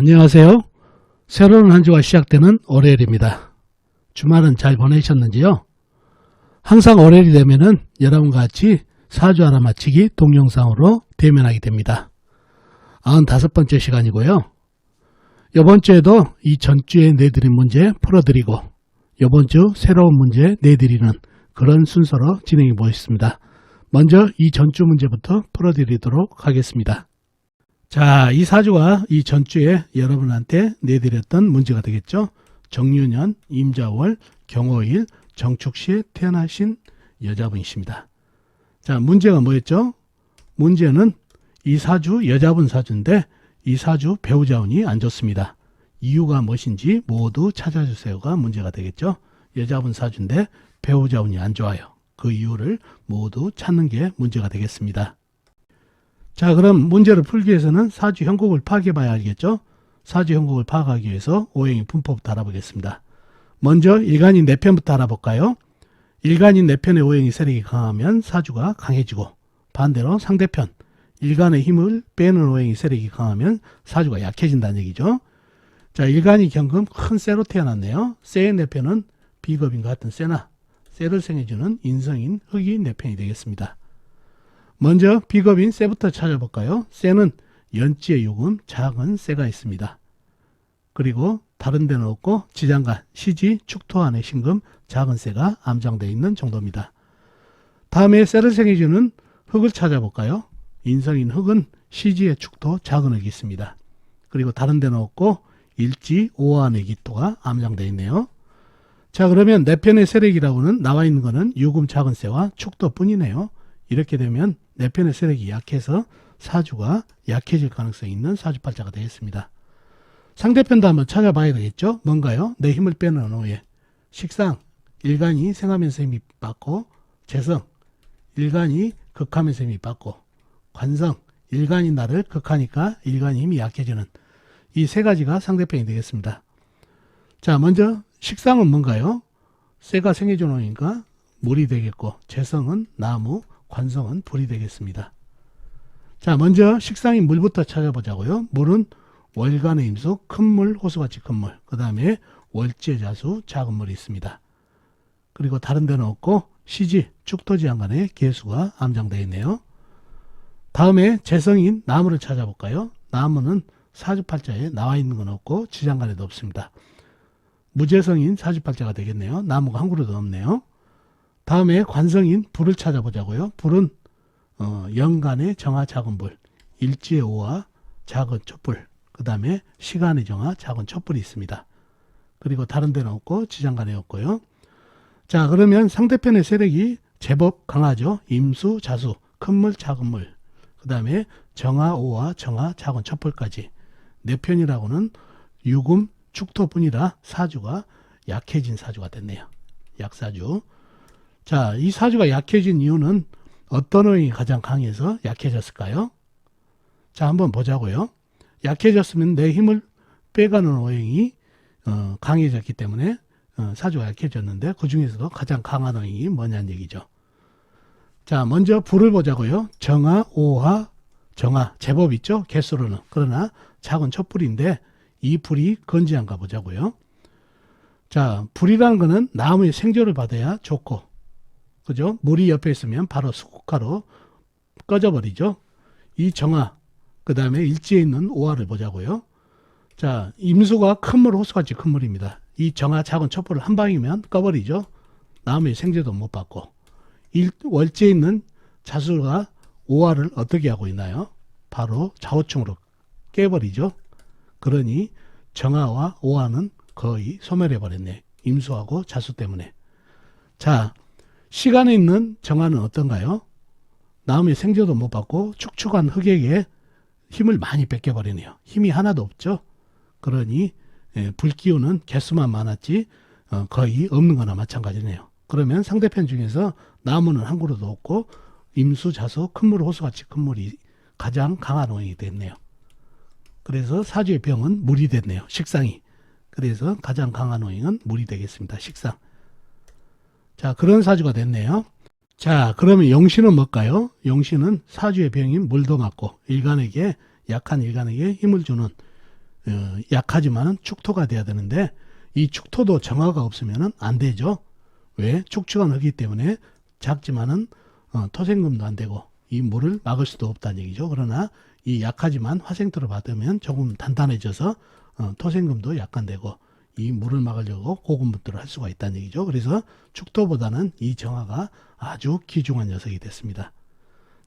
안녕하세요. 새로운 한 주가 시작되는 월요일입니다. 주말은 잘 보내셨는지요? 항상 월요일이 되면은 여러분과 같이 사주 알아맞히기 동영상으로 대면하게 됩니다. 95번째 시간이고요. 이번 주에도 이 전주에 내드린 문제 풀어드리고 이번 주 새로운 문제 내드리는 그런 순서로 진행해 보겠습니다. 먼저 이 전주 문제부터 풀어드리도록 하겠습니다. 자, 이 사주가 이 전주에 여러분한테 내드렸던 문제가 되겠죠. 정유년, 임자월, 경호일, 정축시에 태어나신 여자분이십니다. 자, 문제가 뭐였죠? 문제는 이 사주 여자분 사주인데 이 사주 배우자 운이 안 좋습니다. 이유가 무엇인지 모두 찾아주세요가 문제가 되겠죠. 여자분 사주인데 배우자 운이 안 좋아요. 그 이유를 모두 찾는 게 문제가 되겠습니다. 자, 그럼 문제를 풀기 위해서는 사주 형국을 파악해 봐야 알겠죠? 사주 형국을 파악하기 위해서 오행의 분포부터 알아보겠습니다. 먼저 일간인 네 편부터 알아볼까요? 일간인 네 편의 오행이 세력이 강하면 사주가 강해지고 반대로 상대편 일간의 힘을 빼는 오행이 세력이 강하면 사주가 약해진다는 얘기죠. 자, 일간이 경금 큰 쇠로 태어났네요. 쇠의 네 편은 비겁인과 같은 쇠나 쇠를 생해주는 인성인 흑이 네 편이 되겠습니다. 먼저 비겁인 쇠부터 찾아볼까요? 쇠는 연지의 요금 작은 쇠가 있습니다. 그리고 다른 데는 없고 지장간, 시지, 축토 안에 신금, 작은 쇠가 암장되어 있는 정도입니다. 다음에 쇠를 생해주는 흙을 찾아볼까요? 인성인 흙은 시지의 축토, 작은 흙이 있습니다. 그리고 다른 데는 없고 일지, 오안의 기토가 암장되어 있네요. 자 그러면 네 편의 세력이라고는 나와 있는 거는 유금 작은 쇠와 축도뿐이네요. 이렇게 되면 네 편의 세력이 약해서 사주가 약해질 가능성이 있는 사주팔자가 되겠습니다. 상대편도 한번 찾아봐야 되겠죠? 뭔가요? 내 힘을 빼는 오해. 식상, 일간이 생하면서 힘이 받고, 재성, 일간이 극하면서 힘이 받고, 관성, 일간이 나를 극하니까 일간이 힘이 약해지는 이 세 가지가 상대편이 되겠습니다. 자, 먼저 식상은 뭔가요? 쇠가 생해준 오니까 물이 되겠고, 재성은 나무, 관성은 불이 되겠습니다. 자, 먼저 식상인 물부터 찾아보자고요. 물은 월간의 임수, 큰 물, 호수같이 큰 물. 그 다음에 월지의 자수, 작은 물이 있습니다. 그리고 다른 데는 없고 시지, 축토지향간에 개수가 암장되어 있네요. 다음에 재성인 나무를 찾아볼까요? 나무는 사주팔자에 나와 있는 건 없고 지장간에도 없습니다. 무재성인 사주팔자가 되겠네요. 나무가 한 그루도 없네요. 다음에 관성인 불을 찾아보자고요. 불은 어, 연간의 정화 작은 불, 일지의 오화 작은 촛불, 그 다음에 시간의 정화 작은 촛불이 있습니다. 그리고 다른 데는 없고 지장간에 없고요. 자 그러면 상대편의 세력이 제법 강하죠. 임수, 자수, 큰 물, 작은 물, 그 다음에 정화, 오화, 정화, 작은 촛불까지 네 편이라고는 유금, 축토뿐이라 사주가 약해진 사주가 됐네요. 약사주. 자, 이 사주가 약해진 이유는 어떤 오행이 가장 강해서 약해졌을까요? 자, 한번 보자고요. 약해졌으면 내 힘을 빼가는 오행이 어, 강해졌기 때문에 어, 사주가 약해졌는데 그 중에서도 가장 강한 오행이 뭐냐는 얘기죠. 자, 먼저 불을 보자고요. 정화, 오화, 정화 제법 있죠. 개수로는 그러나 작은 촛불인데 이 불이 건지한가 보자고요. 자, 불이라는 거는 나무의 생조를 받아야 좋고 그죠? 물이 옆에 있으면 바로 수국화로 꺼져버리죠. 이 정화, 그 다음에 일지에 있는 오화를 보자고요. 자, 임수가 큰 물, 호수같이 큰 물입니다. 이 정화 작은 촛불을 한 방이면 꺼버리죠. 나무의 생제도 못 받고. 일, 월지에 있는 자수가 오화를 어떻게 하고 있나요? 바로 좌우층으로 깨버리죠. 그러니 정화와 오화는 거의 소멸해버렸네. 임수하고 자수 때문에. 자, 시간에 있는 정화는 어떤가요? 나무의 생조도 못 받고 축축한 흙에게 힘을 많이 뺏겨버리네요. 힘이 하나도 없죠. 그러니 예, 불기운은 개수만 많았지 어, 거의 없는 거나 마찬가지네요. 그러면 상대편 중에서 나무는 한 그루도 없고 임수, 자수, 큰물, 호수같이 큰 물이 가장 강한 오행이 됐네요. 그래서 사주의 병은 물이 됐네요. 식상이. 그래서 가장 강한 오행은 물이 되겠습니다. 식상. 자, 그런 사주가 됐네요. 자, 그러면 용신은 뭘까요? 용신은 사주의 병인 물도 맞고 일간에게 약한 일간에게 힘을 주는 어, 약하지만은 축토가 돼야 되는데 이 축토도 정화가 없으면은 안 되죠. 왜? 축축가 넣기 때문에 작지만은 어, 토생금도 안 되고 이 물을 막을 수도 없다는 얘기죠. 그러나 이 약하지만 화생토를 받으면 조금 단단해져서 어, 토생금도 약간 되고 이 물을 막으려고 고군분투를 할 수가 있다는 얘기죠. 그래서 축토보다는 이 정화가 아주 귀중한 녀석이 됐습니다.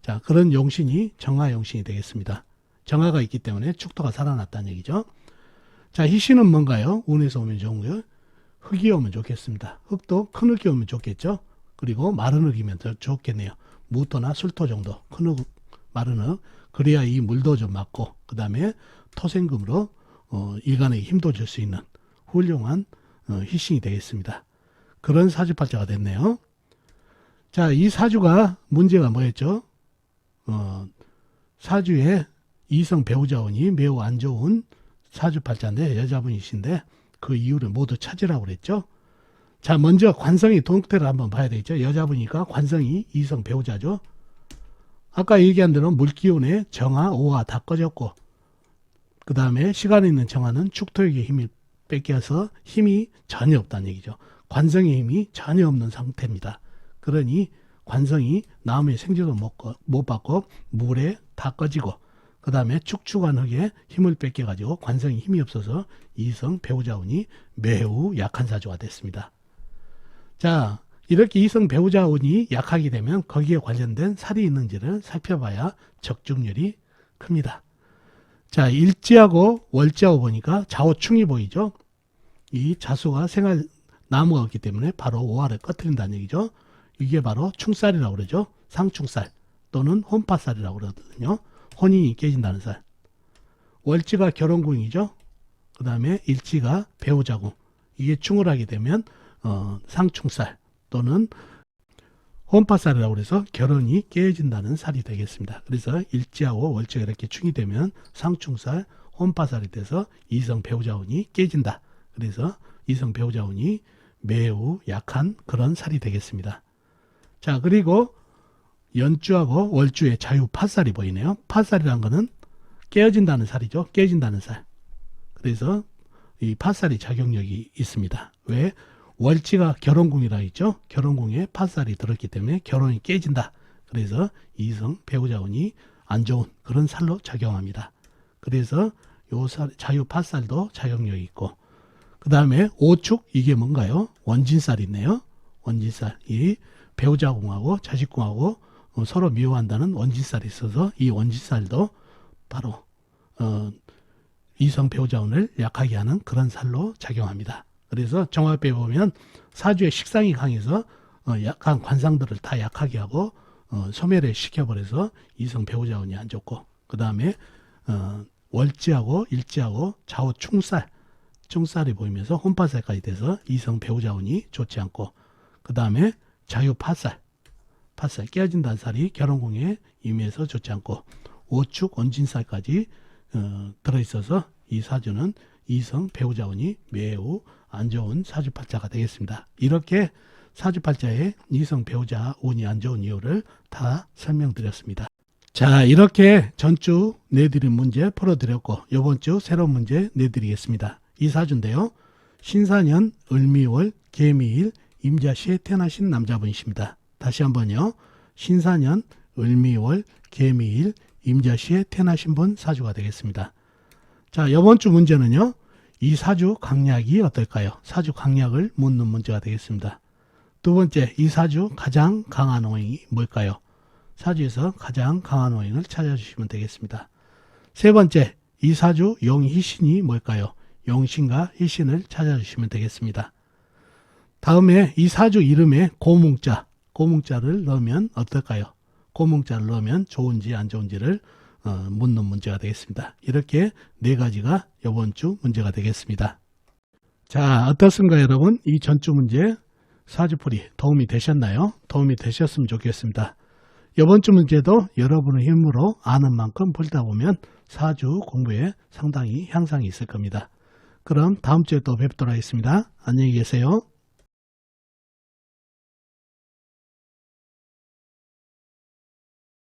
자, 그런 용신이 정화 용신이 되겠습니다. 정화가 있기 때문에 축토가 살아났다는 얘기죠. 자, 희신은 뭔가요? 운에서 오면 좋은 거요. 흙이 오면 좋겠습니다. 흙도 큰 흙이 오면 좋겠죠. 그리고 마른 흙이면 더 좋겠네요. 무토나 술토 정도 큰 흙, 마른 흙. 그래야 이 물도 좀 막고 그 다음에 토생금으로 어, 일간에게 힘도 줄 수 있는 훌륭한 어, 희신이 되겠습니다. 그런 사주팔자가 됐네요. 자, 이 사주가 문제가 뭐였죠? 어, 사주에 이성 배우자운이 매우 안 좋은 사주팔자인데 여자분이신데 그 이유를 모두 찾으라고 그랬죠. 자, 먼저 관성이 동태를 한번 봐야 되겠죠. 여자분이니까 관성이 이성 배우자죠. 아까 얘기한 대로 물기운에 정화, 오화 다 꺼졌고 그 다음에 시간에 있는 정화는 축토에게 힘을 뺏겨서 힘이 전혀 없다는 얘기죠. 관성의 힘이 전혀 없는 상태입니다. 그러니 관성이 나무의 생존을 못, 거- 못 받고 물에 다 꺼지고 그 다음에 축축한 흙에 힘을 뺏겨가지고 관성이 힘이 없어서 이성 배우자운이 매우 약한 사주가 됐습니다. 자 이렇게 이성 배우자운이 약하게 되면 거기에 관련된 살이 있는지를 살펴봐야 적중률이 큽니다. 자 일지하고 월지하고 보니까 좌우충이 보이죠. 이 자수가 생활 나무가 없기 때문에 바로 오화를 꺼트린다는 얘기죠. 이게 바로 충살이라고 그러죠. 상충살 또는 혼파살이라고 그러거든요. 혼이 깨진다는 살. 월지가 결혼궁이죠. 그 다음에 일지가 배우자궁. 이게 충을 하게 되면 어, 상충살 또는 혼파살이라고 그래서 결혼이 깨진다는 살이 되겠습니다. 그래서 일지하고 월지가 이렇게 충이 되면 상충살, 혼파살이 돼서 이성 배우자운이 깨진다. 그래서 이성 배우자 운이 매우 약한 그런 살이 되겠습니다. 자, 그리고 연주하고 월주의 자유 팥살이 보이네요. 팥살이란 거는 깨어진다는 살이죠. 깨진다는 살. 그래서 이 팥살이 작용력이 있습니다. 왜? 월지가 결혼궁이라 했죠. 결혼궁에 팥살이 들었기 때문에 결혼이 깨진다. 그래서 이성 배우자 운이 안 좋은 그런 살로 작용합니다. 그래서 요 살, 자유 팥살도 작용력이 있고 그 다음에 오축 이게 뭔가요? 원진살이 있네요. 원진살 이 배우자궁하고 자식궁하고 어, 서로 미워한다는 원진살이 있어서 이 원진살도 바로 어, 이성 배우자운을 약하게 하는 그런 살로 작용합니다. 그래서 정화배 보면 사주의 식상이 강해서 어, 약한 관상들을 다 약하게 하고 어, 소멸을 시켜버려서 이성 배우자운이 안 좋고 그 다음에 어, 월지하고 일지하고 좌우 충살 충살이 보이면서 혼파살까지 돼서 이성 배우자운이 좋지 않고 그 다음에 자유 파살 팥살 깨어진다는 살이 결혼궁에 임해서 좋지 않고 오축 원진살까지 어, 들어있어서 이 사주는 이성 배우자운이 매우 안 좋은 사주팔자가 되겠습니다. 이렇게 사주팔자의 이성 배우자 운이 안 좋은 이유를 다 설명드렸습니다. 자 이렇게 전주 내드린 문제 풀어드렸고 이번 주 새로운 문제 내드리겠습니다. 이 사주인데요. 신사년 을미월 개미일 임자시에 태어나신 남자분이십니다. 다시 한번요. 신사년 을미월 개미일 임자시에 태어나신 분 사주가 되겠습니다. 자, 이번 주 문제는요. 이 사주 강약이 어떨까요? 사주 강약을 묻는 문제가 되겠습니다. 두 번째, 이 사주 가장 강한 오행이 뭘까요? 사주에서 가장 강한 오행을 찾아주시면 되겠습니다. 세 번째, 이 사주 용희신이 뭘까요? 용신과 희신을 찾아주시면 되겠습니다. 다음에 이 사주 이름에 고뭉자, 고뭉자를 넣으면 어떨까요? 고뭉자를 넣으면 좋은지 안 좋은지를 어, 묻는 문제가 되겠습니다. 이렇게 네 가지가 이번 주 문제가 되겠습니다. 자, 어떻습니까, 여러분? 이 전주 문제 사주풀이 도움이 되셨나요? 도움이 되셨으면 좋겠습니다. 이번 주 문제도 여러분의 힘으로 아는 만큼 풀다 보면 사주 공부에 상당히 향상이 있을 겁니다. 그럼 다음 주에 또 뵙도록 하겠습니다. 안녕히 계세요.